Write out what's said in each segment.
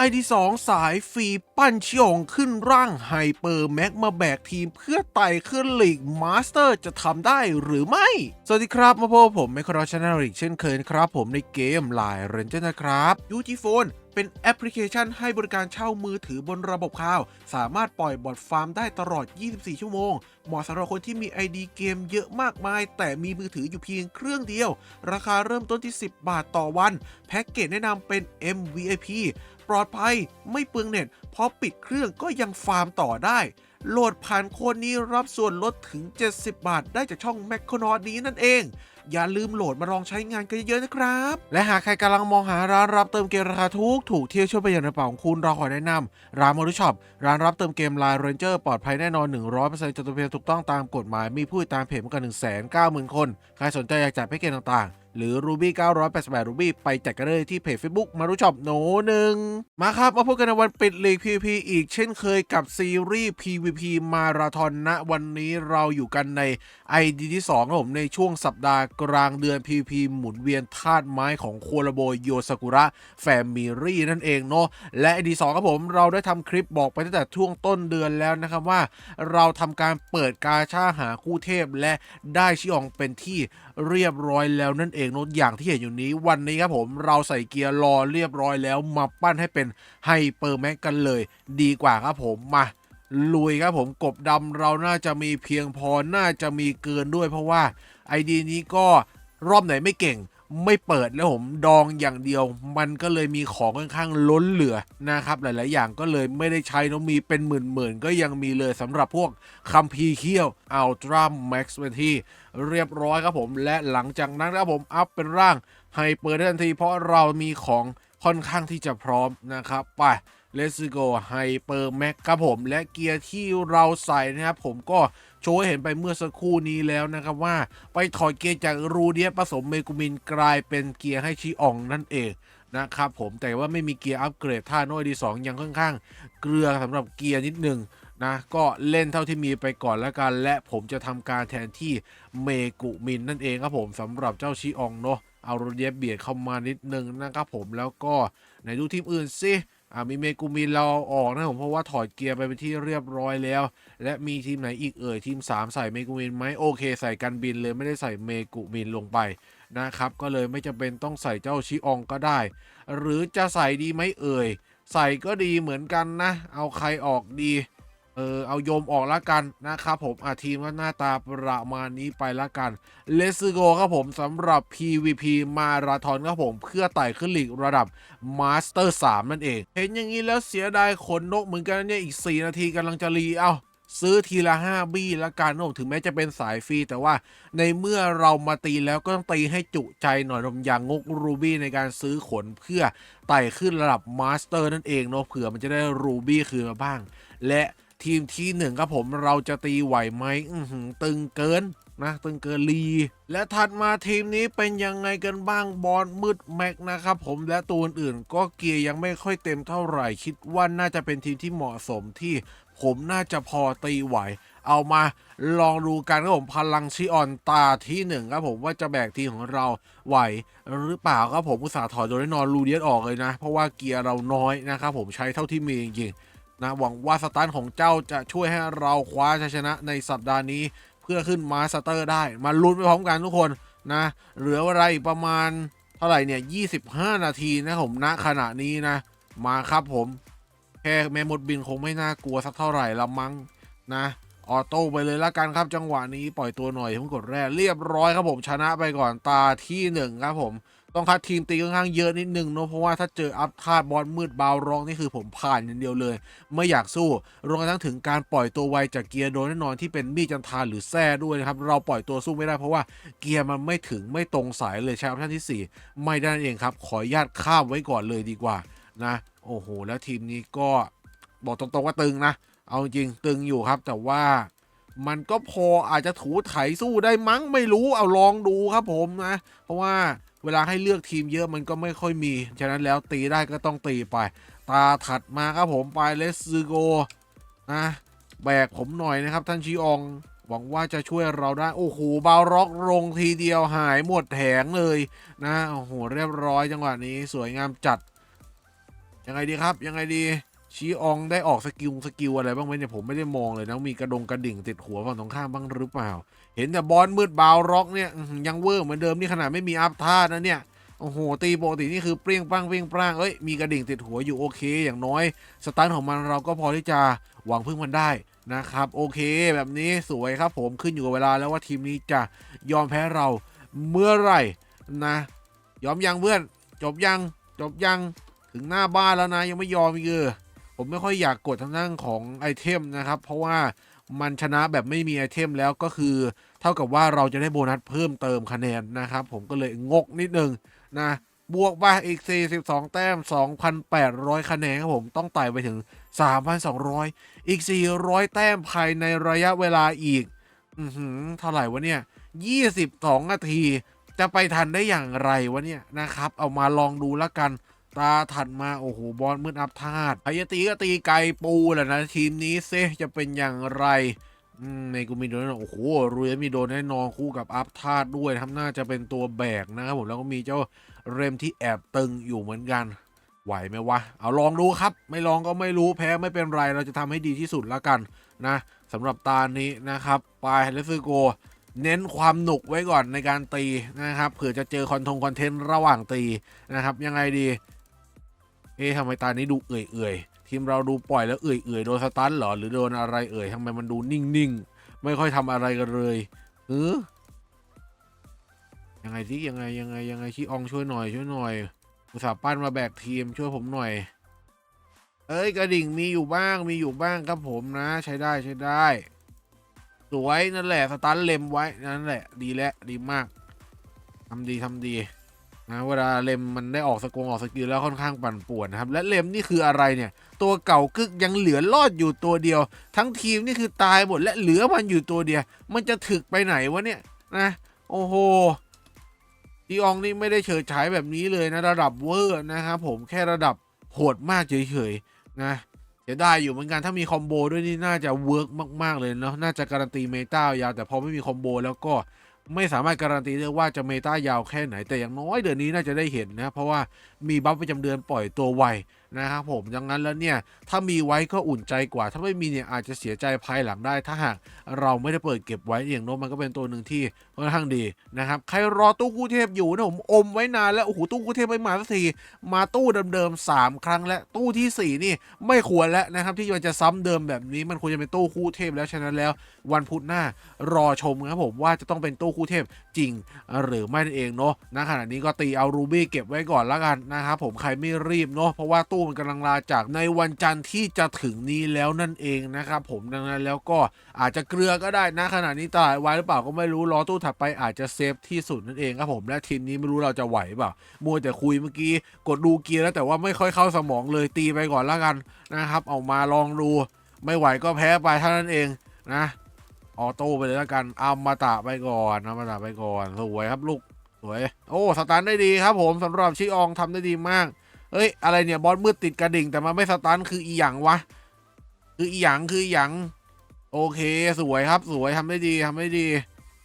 ไอที่สองสายฟรีปั้นชิองขึ้นร่างไฮเปอร์แม็กมาแบกทีมเพื่อไต่ขึ้นลีกมาสเตอร์จะทำได้หรือไม่ สวัสดีครับมาพบกับผมไมโครชแนลอีกเช่นเคยครับผมในเกมไลน์เรนเจอร์นะครับยูจีโฟน เป็นแอปพลิเคชันให้บริการเช่ามือถือบนระบบคลาวสามารถปล่อยบอทฟาร์มได้ตลอด 24 ชั่วโมง เหมาะสำหรับคนที่มี ID เกมเยอะมากมาย แต่มีมือถืออยู่เพียงเครื่องเดียว ราคาเริ่มต้นที่ 10 บาทต่อวัน แพ็กเกจแนะนำเป็น MVIP ปลอดภัย ไม่เปลืองเน็ต พอปิดเครื่องก็ยังฟาร์มต่อได้ โหลดผ่านโคนนี้รับส่วนลดถึง 70 บาท ได้จากช่อง m c ค n นอ d นี้นั่นเอง อย่าลืมโหลดมาลองใช้งานกันเยอะๆนะครับ และหากใครกำลังมองหาร้านรับเติมเกมราคาถูกถูกเที่ยวช่วยประหยัดกระเป๋าของคุณเราขอแนะนำร้านมอรุช็อปร้านรับเติมเกมไลน์เรนเจอร์ปลอดภัยแน่นอน 100%จดทะเบียนถูกต้องตามกฎหมายมีผู้ติดตามเพจมากกว่า190,000 คน ใครสนใจอยากจัดแพ็กเกจต่างๆ หรือ Ruby 988 Ruby ไปจัดกันเลยที่เพจ Facebook มารุช็อปโนหนึ่งมาครับมาพบกันในวันปิดลีก PVP อีกเช่นเคยกับซีรีส์ PVP มาราธอนนะวันนี้เราอยู่กันใน ID ที่2ครับผมในช่วงสัปดาห์กลางเดือน PVP หมุนเวียนธาตุไม้ของโคโรโบโยซากุระแฟมิลี่นั่นเองเนาะและ ID 2ครับผมเราได้ทำคลิปบอกไปตั้งแต่ช่วงต้นเดือนแล้วนะครับว่า เราทำการเปิดกาชาหาคู่เทพและได้ชิอองเป็นที่เรียบร้อยแล้วนั่นเองเนอะอย่างที่เห็นอยู่นี้วันนี้ครับผมเราใส่เกียร์รอเรียบร้อยแล้วมาปั้นให้เป็นไฮเปอร์แม็กกันเลย ดีกว่าครับผมมาลุยครับผมกบดำเราน่าจะมีเพียงพอน่าจะมีเกินด้วยเพราะว่าไอดีนี้ก็รอบไหนไม่เก่ง ไม่เปิดแล้วผมดองอย่างเดียว มันก็เลยมีของค่อนข้างล้นเหลือนะครับ หลาย ๆ อย่างก็เลยไม่ได้ใช้นอะมีเป็นหมื่น ๆ ก็ยังมีเลยสำหรับพวกคัมพีเคียวอัลตร้าแม็กซ์เป็นที่เรียบร้อยครับผม และหลังจากนั้นครับผมอัพเป็นร่างไฮเปิดได้ทันที เพราะเรามีของค่อนข้างที่จะพร้อมนะครับไป Let's go Hyper Max ครับผม และเกียร์ที่เราใส่นะครับผมก็ โชว์ให้เห็นไปเมื่อสักครู่นี้แล้วนะครับว่า ไปถอดเกียร์จากรูเดียผสมเมกูมินกลายเป็นเกียร์ให้ชิอองนั่นเองนะครับผมแต่ว่าไม่มีเกียร์อัปเกรดท่าโน้อยดีสองยังค่อนข้าง เกลือสำหรับเกียร์นิดนึงนะก็เล่นเท่าที่มีไปก่อนแล้วกัน และผมจะทำการแทนที่เมกุมินนั่นเองครับผมสำหรับเจ้าชิอองเนาะเอารูเดียเบียดเข้ามานิดนึงนะครับผมแล้วก็ไหนดูทีมอื่นสิ อ่ามีเมกูมินเราออกนะผมเพราะว่าถอดเกียร์ไปเป็นที่เรียบร้อยแล้ว และมีทีมไหนอีกเอ่ยทีม 3 ใส่เมกูมินไหมโอเค ใส่กันบินเลยไม่ได้ใส่เมกุมินลงไปนะครับ ก็เลยไม่จำเป็นต้องใส่เจ้าชิอองก็ได้ หรือจะใส่ดีไหมเอ่ย ใส่ก็ดีเหมือนกันนะ เอาใครออกดี ออเอาโยมออกละกันนะครับผมอาทีมก็หน้าตาประมาณนี้ไปละกันเลสโกครับผมสำหรับ PVP มาราธอนครับผม เพื่อไต่ขึ้นลีกระดับมาสเตอร์3นั่นเอง เห็นอย่างนี้แล้วเสียดายขนนกเหมือนกันเนี่ยอีก 4 นาทีกำลังจะรีเอาซื้อทีละ 5 บี้ละกันนะผมถึงแม้จะเป็นสายฟรีแต่ว่าในเมื่อเรามาตีแล้วก็ต้องตีให้จุใจหน่อยผมอย่างงกรูบี้ในการซื้อขนเพื่อไต่ขึ้นระดับมาสเตอร์นั่นเองเนาะเผื่อมันจะได้รูบี้คืนมาบ้าง และ ทีมที่หนึ่งครับผมเราจะตีไหวไหมอื้อหือตึงเกินนะตึงเกินลี และถัดมาทีมนี้เป็นยังไงกันบ้างบอลมืดแม็กนะครับผมและตัวอื่นก็เกียร์ยังไม่ค่อยเต็มเท่าไหร่ คิดว่าน่าจะเป็นทีมที่เหมาะสมที่ผมน่าจะพอตีไหว เอามาลองดูกันครับผมพลังชิออนตาที่หนึ่งครับผมว่าจะแบกทีของเราไหวหรือเปล่าครับผมอุตส่าห์ถอดโดยนอนรูเดียสออกเลยนะ เพราะว่าเกียร์เราน้อยนะครับผมใช้เท่าที่มีจริงๆ นะหวังว่าสตาร์ของเจ้าจะช่วยให้เราคว้าชัยชนะในสัปดาห์นี้ เพื่อขึ้นมาสเตอร์ได้ มาลุ้นไปพร้อมกันทุกคนนะ เหลือเวลาอีกประมาณเท่าไหร่เนี่ย 25 นาทีนะผมณขณะนี้นะ มาครับผม แค่แมมมดบินคงไม่น่ากลัวสักเท่าไหร่ละมั้งนะออโต้ไปเลยละกันครับจังหวะนี้ปล่อยตัวหน่อยผมกดแรกเรียบร้อยครับผมชนะไปก่อนตาที่หนึ่งครับผม ต้องคัดทีมตีค่อนข้างเยอะนิดนึงเนอะเพราะว่าถ้าเจออัพธาบอลมืดบาวร้องนี่คือผมผ่านอย่างเดียวเลย ไม่อยากสู้รวมกระทั่งถึงการปล่อยตัวไวจากเกียร์โดยแน่นอนที่เป็นมีดจันทาหรือแซ่ด้วยนะครับเราปล่อยตัวสู้ไม่ได้เพราะว่าเกียร์มันไม่ถึงไม่ตรงสายเลยใช้ออปชั่นที่ 4 ไม่ได้นั่นเองครับ ขออนุญาตข้ามไว้ก่อนเลยดีกว่านะโอ้โห แล้วทีมนี้ก็บอกตรงๆว่าตึงนะ เอาจริงตึงอยู่ครับ แต่ว่ามันก็พออาจจะถูไถสู้ได้มั้งไม่รู้เอาลองดูครับผมนะ เพราะว่า เวลาให้เลือกทีมเยอะมันก็ไม่ค่อยมี ฉะนั้นแล้วตีได้ก็ต้องตีไป ตาถัดมาครับผมไปเลสซูโกนะแบกผมหน่อยนะครับท่านชิอองหวังว่าจะช่วยเราได้ โอ้โหบาวร็อกลงทีเดียวหายหมดแผงเลยนะโอ้โหเรียบร้อยจังหวะนี้สวยงามจัด ยังไงดีครับยังไงดี ชีอองได้ออกสกิลสกิลอะไรบ้างไหมเนี่ยผมไม่ได้มองเลยนะมีกระดงกระดิ่งติดหัวฝั่งตรงข้ามบ้างหรือเปล่า เห็นแต่บอลมืดบาวร็อกเนี่ยยังเวอร์เหมือนเดิมนี่ขนาดไม่มีอัพท่านะเนี่ยโอ้โหตีปกตินี่คือเปรี้ยงปังเปรี้ยงปร้างเอ้ยมีกระดิ่งติดหัวอยู่โอเคอย่างน้อย สตาร์ของมันเราก็พอที่จะหวังพึ่งมันได้นะครับโอเค แบบนี้สวยครับผมขึ้นอยู่กับเวลาแล้วว่าทีมนี้จะยอมแพ้เราเมื่อไหร่นะ ยอมยังเพื่อน จบยังจบยังถึงหน้าบ้านแล้วนะยังไม่ยอมอีกเออ ผมไม่ค่อยอยากกดทางด้านของไอเทมนะครับ เพราะว่ามันชนะแบบไม่มีไอเทมแล้วก็คือ เท่ากับว่าเราจะได้โบนัสเพิ่มเติมคะแนนนะครับ ผมก็เลยงกนิดนึงนะ บวกไปอีก 42 แต้ม 2,800 คะแนนครับผมต้องไต่ไปถึง 3,200 อีก 400 แต้มภายในระยะเวลาอีก อือหือเท่าไหร่วะเนี่ย 22 นาที จะไปทันได้อย่างไรวะเนี่ยนะครับ เอามาลองดูแล้วกัน ตาถัดมาโอ้โหบอลมืดอัพธาตุพยตีก็ตีไกลปูแหละนะทีมนี้เซจะเป็นอย่างไรอืมในกูมีโดนน่นอนโอ้โหรุยมีโดนแน่นอนคู่กับอัพธาตุด้วยทำน่าจะเป็นตัวแบกนะครับผมแล้วก็มีเจ้าเรมที่แอบตึงอยู่เหมือนกัน ไหวไหมวะ เอาลองดูครับ ไม่ลองก็ไม่รู้แพ้ไม่เป็นไรเราจะทำให้ดีที่สุดแล้วกันนะสำหรับตานี้นะครับปลายเลสโกเน้นความหนุกไว้ก่อนในการตีนะครับเผื่อจะเจอคอนทงคอนเทนต์ระหว่างตีนะครับยังไงดี เอ๊ะทำไมตานี้ดูเอื่อยๆทีมเราดูปล่อยแล้วเอื่อยๆโดนสตันเหรอหรือโดนอะไรเอ่ยทำไมมันดูนิ่งๆ ไม่ค่อยทำอะไรกันเลยเออยังไงสิยังไงยังไงยังไงชี้อองช่วยหน่อยช่วยหน่อยอุตส่าห์ปั้นมาแบกทีมช่วยผมหน่อย เอ้ยกระดิ่งมีอยู่บ้างมีอยู่บ้างครับผมนะ ใช้ได้ใช้ได้ สวยนั่นแหละสตันเล็มไว้นั่นแหละ ดีแล้วดีมากทำดีทำดี นะเวลาเลมมันได้ออกสกงออกสกิลแล้วค่อนข้างปั่นป่วนนะครับ และเลมนี่คืออะไรเนี่ย ตัวเก่ากึกยังเหลือรอดอยู่ตัวเดียว ทั้งทีมนี่คือตายหมดและเหลือมันอยู่ตัวเดียว มันจะถึกไปไหนวะเนี่ยนะโอ้โหดีองนี่ไม่ได้เฉิดฉายแบบนี้เลยนะระดับเวอร์นะครับผมแค่ระดับโหดมากเฉยๆนะจะได้อยู่เหมือนกันถ้ามีคอมโบด้วยนี่น่าจะเวิร์กมากๆเลยเนาะน่าจะการันตีเมตายาวแต่พอไม่มีคอมโบแล้วก็ ไม่สามารถการันตีได้ว่าจะเมตายาวแค่ไหนแต่อย่างน้อยเดือนนี้น่าจะได้เห็นนะ เพราะว่ามีบัฟประจำเดือนปล่อยตัวไว นะครับผมดังนั้นแล้วเนี่ยถ้ามีไว้ก็อุ่นใจกว่า ถ้าไม่มีเนี่ยอาจจะเสียใจภายหลังได้ ถ้าหากเราไม่ได้เปิดเก็บไว้อย่างโน้นมันก็เป็นตัวหนึ่งที่ค่อนข้างดีนะครับใครรอตู้คู่เทพอยู่นะผมอมไว้นานแล้วโอ้โหตู้คู่เทพไม่มาสักทีมาตู้เดิมๆ3 ครั้งและตู้ทีสี่4 นี่ไม่ควรแล้วนะครับที่มันจะซ้ำเดิมแบบนี้มันควรจะเป็นตู้คู่เทพแล้วฉะนั้นแล้ววันพุธหน้ารอชมครับผมว่าจะต้องเป็นตู้คู่เทพจริงหรือไม่นั่นเองเนาะณขณะนี้ก็ตีเอารูบี้เก็บไว้ก่อนแล้วกันนะครับผมใครไม่รีบเนาะเพราะว่าตู้มันกำลังลาจากในวันจันทร์ที่จะถึงนี้แล้วนั่นเองนะครับผมดังนั้นแล้วก็อาจจะเกลือก็ได้นะขณะนี้ตลาดไวหรือเปล่าก็ไม่รู้รอตู้ถัดไปอาจจะเซฟที่สุดนั่นเองครับผมและทีมนี้ไม่รู้เราจะไหวเปล่ามัวแต่คุยเมื่อกี้กดดูเกียร์แล้วแต่ว่าไม่ค่อยเข้าสมองเลยตีไปก่อนแล้วกันนะครับเอามาลองดูไม่ไหวก็แพ้ไปเท่านั้นเองนะออโต้ไปเลยแล้วกันเอามาตะไปก่อนเอามาตะไปก่อนสวยครับลูกสวย โอ้ สตาร์ทได้ดีครับผมสำหรับชิอองทำได้ดีมาก เอ้ย อะไรเนี่ย บอลมืดติดกระดิ่ง แต่มันไม่สตาร์ทคืออีหยังวะ คืออีหยังคืออีหยังโอเค สวยครับ สวยทำได้ดีทำได้ดี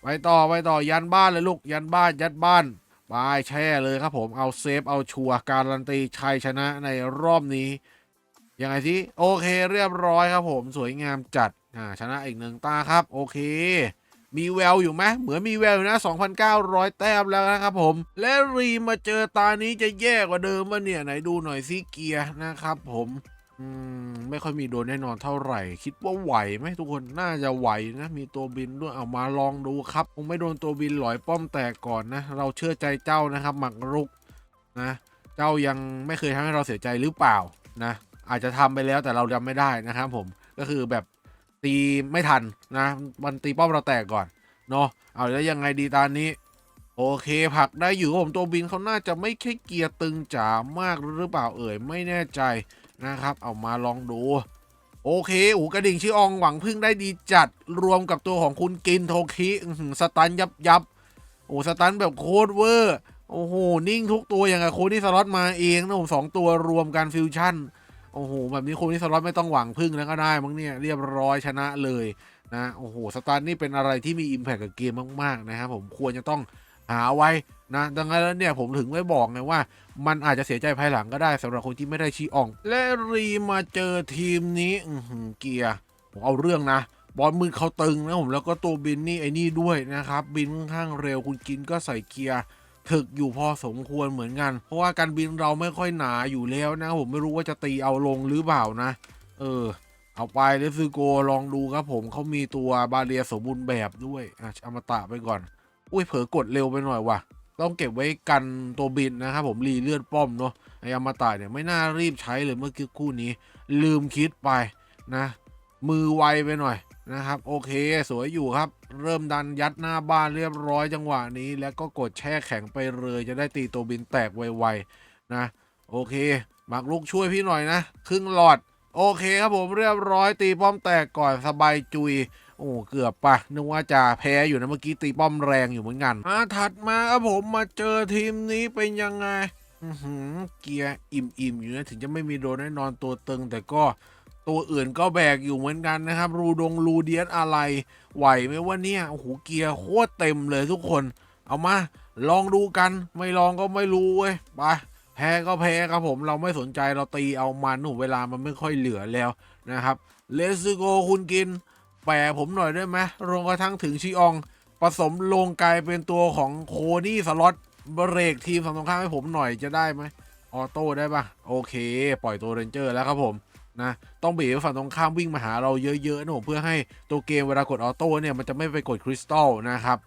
ไปต่อไปต่อยันบ้านเลยลูกยันบ้านยัดบ้านไปแช่เลยครับผมเอาเซฟเอาชัวร์การันตีชัยชนะในรอบนี้ยังไงสิโอเคเรียบร้อยครับผมสวยงามจัดอ่าชนะอีกหนึ่งตาครับ โอเค มีแววอยู่ไหมเหมือนมีแววอยู่นะ 2,900 แต้มแล้วนะครับผม และรีมาเจอตานี้จะแย่กว่าเดิมวะเนี่ยไหนดูหน่อยซิเกียร์นะครับผมอืมไม่ค่อยมีโดนแน่นอนเท่าไหร่ คิดว่าไหวไหมทุกคนน่าจะไหวนะ มีตัวบินด้วยเอามาลองดูครับคงไม่โดนตัวบินหลอยป้อมแตกก่อนนะ เราเชื่อใจเจ้านะครับหมักรุกนะ เจ้ายังไม่เคยทำให้เราเสียใจหรือเปล่านะ อาจจะทำไปแล้วแต่เราจำไม่ได้นะครับผมก็คือแบบ ตีไม่ทันนะ มันตีป้อมเราแตกก่อน เนาะเอาแล้วยังไงดีตอนนี้ โอเคผักได้อยู่ผมตัวบินเขาน่าจะไม่ใช่เกียร์ตึงจ๋ามากหรือเปล่าเอ่ยไม่แน่ใจนะครับ เอามาลองดู โอเคโอ้กระดิ่งชื่ออองหวังพึ่งได้ดีจัดรวมกับตัวของคุณกินโทคิสตันยับยับโอ้สตันแบบโคตรเวอร์โอ้โหนิ่งทุกตัวอย่างกับโคนี่สล็อตมาเองนะผมสองตัวรวมกันฟิวชั่น โอ้โห แบบนี้คนที่สล็อตไม่ต้องหวังพึ่งแล้วก็ได้มั้งเนี่ย เรียบร้อยชนะเลยนะ โอ้โห สตาร์นี่เป็นอะไรที่มี Impact กับเกมมาก ๆ นะครับผมควรจะต้องหาไว้นะ ดังนั้นแล้วเนี่ยผมถึงไม่บอกไงว่า มันอาจจะเสียใจภายหลังก็ได้สำหรับคนที่ไม่ได้ชีออง และรีมาเจอทีมนี้อืเกียร์ผมเอาเรื่องนะ บอลมือเขาตึงนะผมแล้วก็ตัวบินนี่ไอ้นี่ด้วยนะครับ บินค่อนข้างเร็วคุณกินก็ใส่เกียร์ ถึกอยู่พอสมควรเหมือนกัน เพราะว่าการบินเราไม่ค่อยหนาอยู่แล้วนะ ผมไม่รู้ว่าจะตีเอาลงหรือเปล่านะ เออ เอาไปเลซึโกลองดูครับผมเขามีตัวบาเรียสมบูรณ์แบบด้วยอะอมตะไปก่อน อุ้ยเผลอกดเร็วไปหน่อยว่ะ ต้องเก็บไว้กันตัวบินนะครับผมรีเลือดป้อมเนาะไออมตะเนี่ยไม่น่ารีบใช้เลยเมื่อกี้คู่นี้ ลืมคิดไปนะ มือไวไปหน่อย นะครับ โอเคสวยอยู่ครับ เริ่มดันยัดหน้าบ้านเรียบร้อยจังหวะนี้ แล้วก็กดแช่แข็งไปเลยจะได้ตีตัวบินแตกไวๆนะ โอเคหมากลุกช่วยพี่หน่อยนะครึ่งหลอด โอเคครับผมเรียบร้อยตีป้อมแตกก่อนสบายจุยโอ้เกือบปะนึกว่าจะแพ้อยู่นะเมื่อกี้ตีป้อมแรงอยู่เหมือนกันอ่าถัดมาครับผมมาเจอทีมนี้เป็นยังไงอือหือเกียร์อิ่มๆอยู่นะถึงจะไม่มีโดนแน่นอนตัวตึงแต่ก็ ตัวอื่นก็แบกอยู่เหมือนกันนะครับ รูดงรูเดียสอะไร ไหวไหมว่าเนี่ยโอ้โหเกียร์โคตรเต็มเลยทุกคน เอามา ลองดูกันไม่ลองก็ไม่รู้เว้ยไปแพ้ก็แพ้ครับผมเราไม่สนใจเราตีเอามันหนูเวลามันไม่ค่อยเหลือแล้วนะครับเลสโกคุณกิน แปลผมหน่อยได้ไหมรวมกระทั่งถึงชิออง ผสมลงกลายเป็นตัวของโคนี่สล็อตเบรกทีมฝั่งตรงข้ามให้ผมหน่อยจะได้ไหมออโต้ได้ปะโอเค ปล่อยตัวเรนเจอร์แล้วครับผม นะต้องบีบให้ฝั่งตรงข้ามวิ่งมาหาเราเยอะๆนะผมเพื่อให้ตัวเกมเวลากดออโต้เนี่ยมันจะไม่ไปกดคริสตัลนะครับ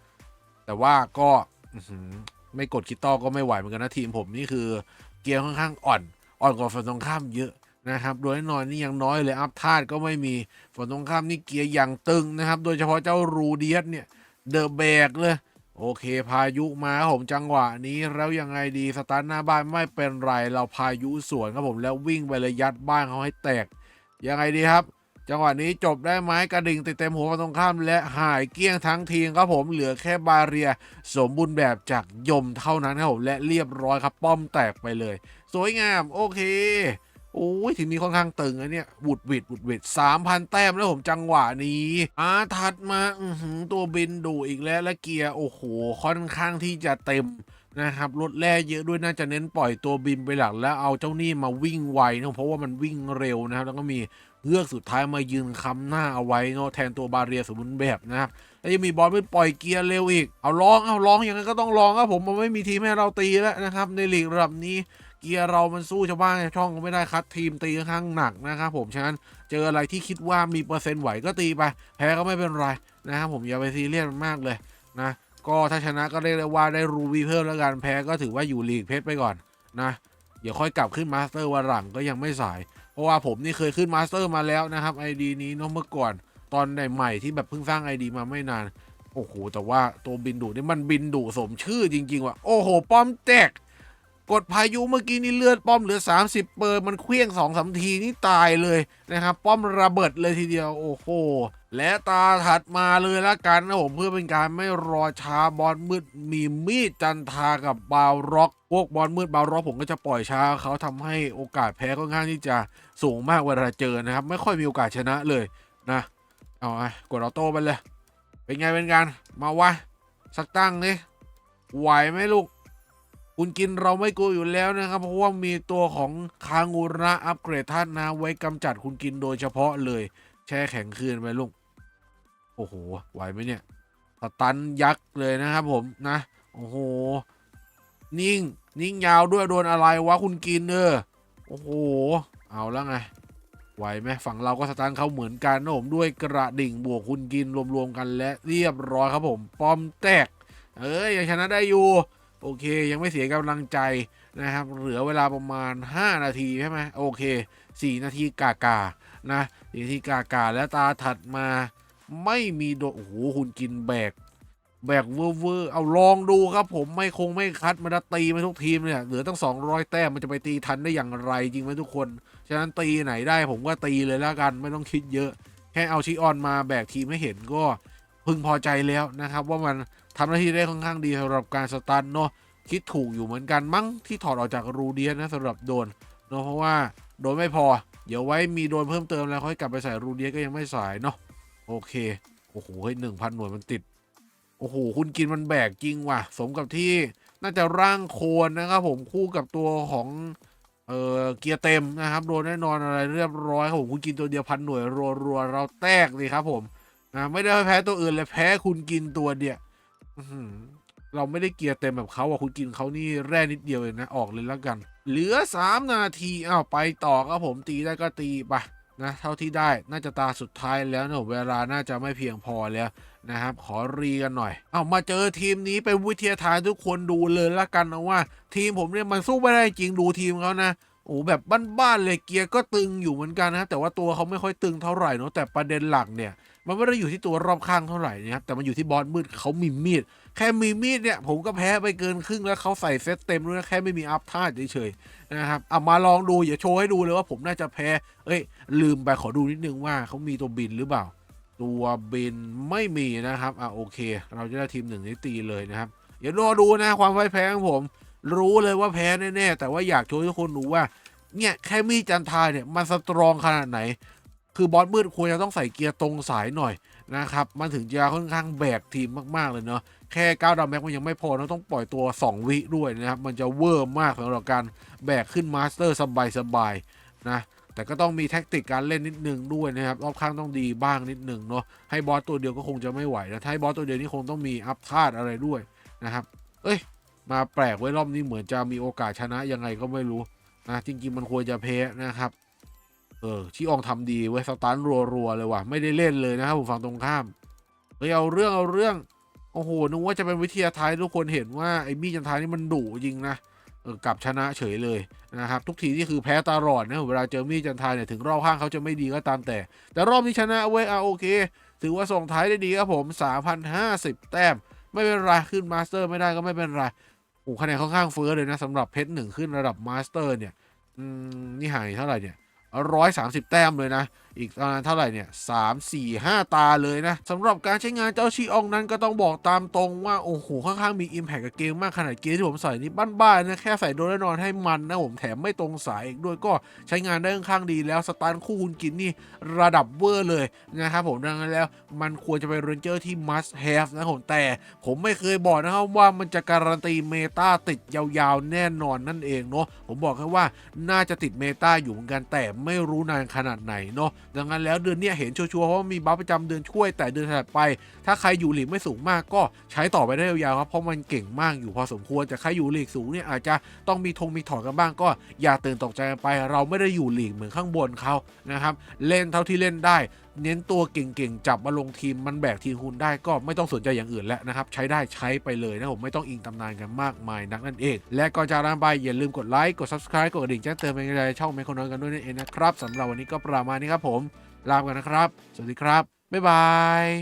แต่ว่าก็ไม่กดคริสตัลก็ไม่ไหวเหมือนกันนะทีมผมนี่คือเกียร์ค่อนข้างอ่อน อ่อนกว่าฝั่งตรงข้ามเยอะนะครับ โดยแน่นอนนี่ยังน้อยเลยอัพธาตุก็ไม่มีฝั่งตรงข้ามนี่เกียร์อย่างตึงนะครับ โดยเฉพาะเจ้ารูเดียสเนี่ยเดอะแบกเลย โอเค พายุมาครับผมจังหวะนี้แล้วยังไงดีสตาร์ทหน้าบ้านไม่เป็นไร เราพายุสวนครับผมแล้ววิ่งไปเลยยัดบ้านเขาให้แตก ยังไงดีครับ จังหวะนี้จบได้ไหมกระดิ่งติดเต็มหัวตรงข้ามและหายเกี้ยงทั้งทีมครับผมเหลือแค่บาเรีย สมบูรณ์แบบจากยมเท่านั้นครับผมและเรียบร้อยครับป้อมแตกไปเลย สวยงามโอเค โอ้ยทีมนี้ค่อนข้างตึงนะเนี่ยบุดวิดบุดวิดสามพันแต้มแล้วผมจังหวะนี้อาถัดมาอืตัวบินดูอีกแล้วและเกียร์โอ้โหค่อนข้างที่จะเต็มนะครับรถแร่เยอะด้วยน่าจะเน้นปล่อยตัวบินไปหลักแล้วเอาเจ้านี่มาวิ่งไวนะเพราะว่ามันวิ่งเร็วนะครับแล้วก็มีเลือกสุดท้ายมายืนค้ำหน้าเอาไว้เนาะแทนตัวบาเรียสมบูรณ์แบบนะครับแล้วยังมีบอลไม่ปล่อยเกียร์เร็วอีกเอาลองเอาลองอย่างนั้นก็ต้องลองครับผมมันไม่มีทีมให้เราตีแล้วนะครับในลีกระดับนี้ เกียร์เรามันสู้ชาวบ้านในช่องก็ไม่ได้คัดทีมตีค่อนข้างหนักนะครับผม ฉะนั้นเจออะไรที่คิดว่ามีเปอร์เซ็นต์ไหวก็ตีไป แพ้ก็ไม่เป็นไรนะครับผมอย่าไปซีเรียสมากเลยนะ ก็ถ้าชนะก็เรียกได้ว่าได้รูบีเพิ่มแล้วกันแพ้ก็ถือว่าอยู่ลีกเพชรไปก่อนนะเดี๋ยวค่อยกลับขึ้นมาสเตอร์วันหลังก็ยังไม่สาย เพราะว่าผมนี่เคยขึ้นมาสเตอร์มาแล้วนะครับไอดีนี้เนาะเมื่อก่อนตอนใหม่ๆที่แบบเพิ่งสร้างไอดีมาไม่นานโอ้โหแต่ว่าตัวบินดุนี่มันบินดุสมชื่อจริง ๆ ว่ะโอ้โหป้อมแตก กดพายุเมื่อกี้นี่เลือดป้อมเหลือ 30 เปอร์มันเคลี้ยง2องสทีนี่ตายเลยนะครับ ป้อมระเบิดเลยทีเดียวโอ้โหและตาถัดมาเลยละกันนะผมเพื่อเป็นการไม่รอช้าบอลมืดมีมีดจันทากับบาวร็อก พวกบอลมืดบาวร็อกผมก็จะปล่อยช้าเขาทำให้โอกาสแพ้ค่อนข้างที่จะสูงมากเวลาเจอนะครับ ไม่ค่อยมีโอกาสชนะเลยนะเอาไงกดออโต้ไปเลย เป็นไงเป็นการมาวะสักตั้งนี่ไหวไหมลูก คุณกินเราไม่กลัวอยู่แล้วนะครับ เพราะว่ามีตัวของคางูระอัปเกรดท่านนะไว้กำจัดคุณกินโดยเฉพาะเลย แช่แข็งคืนไปลูกโอ้โหไหวไหมเนี่ยสตันยักษ์เลยนะครับผมนะ โอ้โห นิ่ง นิ่งยาวด้วยโดนอะไรวะคุณกินเออโอ้โห เอาแล้วไง ไหวไหมฝั่งเราก็สตาร์ทเขาเหมือนกันนะผมด้วยกระดิ่งบวกคุณกินรวมๆกันและเรียบร้อยครับผมป้อมแตก เอ้ยยังชนะได้อยู่ โอเค ยังไม่เสียกำลังใจนะครับ เหลือเวลาประมาณ 5 นาทีใช่ไหมโอเค 4 นาทีกากานะ4นาทีกากาแล้วตาถัดมา ไม่มีโดโอ้โหคุณกินแบก แบกเวอร์เวอร์เอาลองดูครับผมไม่คงไม่คัดมันตีมาทุกทีมเนี่ยเหลือตั้ง 200 แต้มมันจะไปตีทันได้อย่างไรจริงไหมทุกคน ฉะนั้นตีไหนได้ผมก็ตีเลยแล้วกันไม่ต้องคิดเยอะ แค่เอาชิออนมาแบกทีมให้เห็นก็พึงพอใจแล้วนะครับว่ามัน ทำหน้าที่ได้ค่อนข้างดีสำหรับการสตันเนาะคิดถูกอยู่เหมือนกันมั้งที่ถอดออกจากรูเดียนะสำหรับโดนเนาะเพราะว่าโดนไม่พอ เดี๋ยวไว้มีโดนเพิ่มเติมแล้วค่อยกลับไปใส่รูเดียก็ยังไม่สายเนาะโอเคโอ้โหหนึ่งพันหน่วยมันติดโอ้โหคุณกินมันแบกจริงว่ะ สมกับที่น่าจะร่างโคนนะครับผมคู่กับตัวของเอ่อเกียร์เต็มนะครับโดนแน่นอนอะไรเรียบร้อยครับผมคุณกินตัวเดียวพันหน่วยรัวๆเราแตกเลยครับผมนะไม่ได้แพ้ตัวอื่นเลยแพ้คุณกินตัวเดียว เราไม่ได้เกียร์เต็มแบบเขาอะคุณกินเขานี่แร่นิดเดียวเองนะ ออกเลยแล้วกัน เหลือ 3 นาทีอ้าวไปต่อครับผมตีได้ก็ตีไปนะเท่าที่ได้น่าจะตาสุดท้ายแล้วนะเวลาน่าจะไม่เพียงพอแล้วนะครับ ขอรีกันหน่อย เอามาเจอทีมนี้เป็นวิทยาทานทุกคนดูเลยละกันนะว่า ทีมผมเนี่ยมันสู้ไม่ได้จริงดูทีมเขานะโอ้แบบบ้านๆเลยเกียร์ก็ตึงอยู่เหมือนกันนะแต่ว่าตัวเขาไม่ค่อยตึงเท่าไหร่เนาะแต่ประเด็นหลักเนี่ย มันไม่ได้อยู่ที่ตัวรอบข้างเท่าไหร่นะครับแต่มันอยู่ที่บอสมืดเขามีมีด แค่มีมีดเนี่ยผมก็แพ้ไปเกินครึ่งแล้วเขาใส่เซตเต็มด้วยนะแค่ไม่มีอัพท่าเฉยๆนะครับเอามาลองดูอย่าโชว์ให้ดูเลยว่าผมน่าจะแพ้ เอ้ย ลืมไปขอดูนิดนึงว่าเขามีตัวบินหรือเปล่า ตัวบินไม่มีนะครับอะโอเค เราจะได้ทีมหนึ่งนี้ตีเลยนะครับเดี๋ยวรอดูนะความพ่ายแพ้ของผม รู้เลยว่าแพ้แน่ๆแต่ว่าอยากโชว์ให้ทุกคนดูว่าเนี่ยแค่มีจันทายเนี่ยมันสตรองขนาดไหน คือบอสมืดควรจะต้องใส่เกียร์ตรงสายหน่อยนะครับ มันถึงจะค่อนข้างแบกทีมมากๆเลยเนาะแค่ก้าวดาวแม็กมันยังไม่พอเราต้องปล่อยตัว 2 วิด้วยนะครับ มันจะเวอร์มากสำหรับการแบกขึ้นมาสเตอร์สบายๆนะแต่ก็ต้องมีแท็กติกการเล่นนิดนึงด้วยนะครับ รอบข้างต้องดีบ้างนิดนึงเนาะให้บอสตัวเดียวก็คงจะไม่ไหวนะถ้าให้บอสตัวเดียวนี่คงต้องมีอัพธาตุอะไรด้วยนะครับ เอ้ย มาแปลกไว้รอบนี้เหมือนจะมีโอกาสชนะยังไงก็ไม่รู้นะจริงๆมันควรจะแพ้นะครับ เออชิอองทำดีเว้สตาร์รัวๆเลยว่ะ ไม่ได้เล่นเลยนะครับผมฝั่งตรงข้ามเฮ้ยเอาเรื่องเอาเรื่อง โอ้โหนึกว่าจะเป็นวิทยาทายทุกคนเห็นว่าไอ้มีจันทายนี่มันดุจริงนะเออกลับชนะเฉยเลยนะครับ ทุกทีนี่คือแพ้ตลอดนะเวลาเจอมีจันทายเนี่ยถึงรอบข้างเขาจะไม่ดีก็ตามแต่ แต่รอบนี้ชนะเว้ยอะโอเค ถือว่าส่งท้ายได้ดีครับผม3,050 แต้ม ไม่เป็นไรขึ้นมาสเตอร์ไม่ได้ก็ไม่เป็นไรโอ้คะแนนค่อนข้างเฟ้อเลยนะสำหรับเพชรหนึ่งขึ้นระดับมาสเตอร์เนี่ย อืมนี่หายเท่าไหร่เนี่ย ร้อยสามสิบแต้มเลยนะ อีกประมาณเท่าไหร่เนี่ยสามสี่ห้าตาเลยนะสำหรับการใช้งานเจ้าชีอองนั้นก็ต้องบอกตามตรงว่า โอ้โห ค่อนข้างมี Impact กับเกมมากขนาดเกมที่ผมใส่นี่บ้านๆนะ แค่ใส่โดนแล้วนอนให้มันนะผมแถมไม่ตรงสายอีกด้วยก็ใช้งานได้ค่อนข้างดีแล้วสตาร์คู่คุณกินนี่ระดับเวอร์เลยนะครับผมดังนั้นแล้วมันควรจะเป็นเรนเจอร์ที่ must have นะผมแต่ผมไม่เคยบอกนะครับว่ามันจะการันตีเมตาติดยาวๆแน่นอนนั่นเองเนาะผมบอกแค่ว่าน่าจะติดเมตาอยู่เหมือนกันแต่ไม่รู้นานขนาดไหนเนาะดังนั้นแล้วเดือนนี้เห็นชัวร์ๆเพราะว่ามีบัฟประจำเดือนช่วย แต่เดือนถัดไป ถ้าใครอยู่หลีกไม่สูงมากก็ใช้ต่อไปได้ยาวๆครับเพราะมันเก่งมากอยู่พอสมควรแต่ใครอยู่หลีกสูงเนี่ยอาจจะต้องมีทงมีถอดกันบ้างก็อย่าตื่นตกใจกันไป เราไม่ได้อยู่หลีกเหมือนข้างบนเขานะครับเล่นเท่าที่เล่นได้ เน้นตัวเก่งๆ จับมาลงทีมมันแบกทีมคุณได้ก็ไม่ต้องสนใจอย่างอื่นแล้วนะครับ ใช้ได้ใช้ไปเลยนะผมไม่ต้องอิงตำนานกันมากมายนักนั่นเอง และก่อนจากลาไปอย่าลืมกดไลค์กด subscribe กดกระดิ่งแจ้งเตือนเป็นกำลังใจช่องเมครนอยกันด้วยนั่นเองนะครับสำหรับวันนี้ก็ประมาณนี้ครับผมลาไปกันนะครับ สวัสดีครับบ๊ายบาย